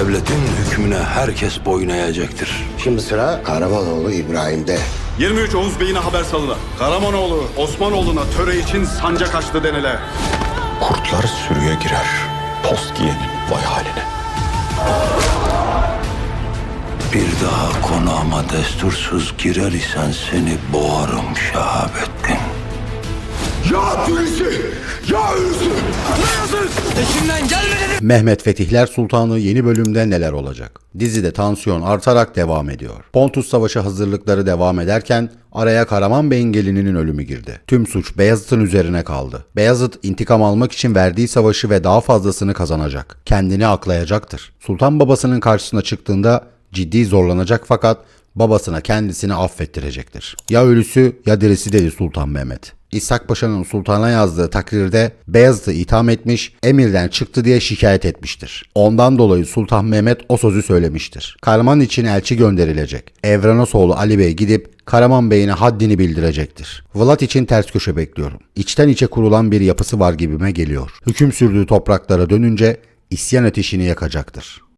devletin hükmüne herkes boyun eğecektir. Şimdi sıra Karamanoğlu İbrahim'de. 23 Oğuz Bey'ine haber salına. Karamanoğlu Osmanoğlu'na töre için sancak açtı denile. Kurtlar sürüye girer. Post giyenin vay haline. Bir daha konağıma destursuz girer isen seni boğarım Şahabettin. Ya Hulusi! Ya Hulusi! Mehmet Fetihler Sultanı yeni bölümde neler olacak? Dizide tansiyon artarak devam ediyor. Pontus Savaşı hazırlıkları devam ederken araya Karaman Bey'in gelininin ölümü girdi. Tüm suç Beyazıt'ın üzerine kaldı. Beyazıt intikam almak için verdiği savaşı ve daha fazlasını kazanacak. Kendini aklayacaktır. Sultan babasının karşısına çıktığında ciddi zorlanacak fakat babasına kendisini affettirecektir. Ya ölüsü ya dirisi dedi Sultan Mehmet. İshak Paşa'nın sultana yazdığı takdirde Beyazıt'ı itham etmiş, emirden çıktı diye şikayet etmiştir. Ondan dolayı Sultan Mehmet o sözü söylemiştir. Karaman için elçi gönderilecek. Evranosoğlu Ali Bey gidip Karaman Bey'ine haddini bildirecektir. Vlad için ters köşe bekliyorum. İçten içe kurulan bir yapısı var gibime geliyor. Hüküm sürdüğü topraklara dönünce isyan ateşini yakacaktır.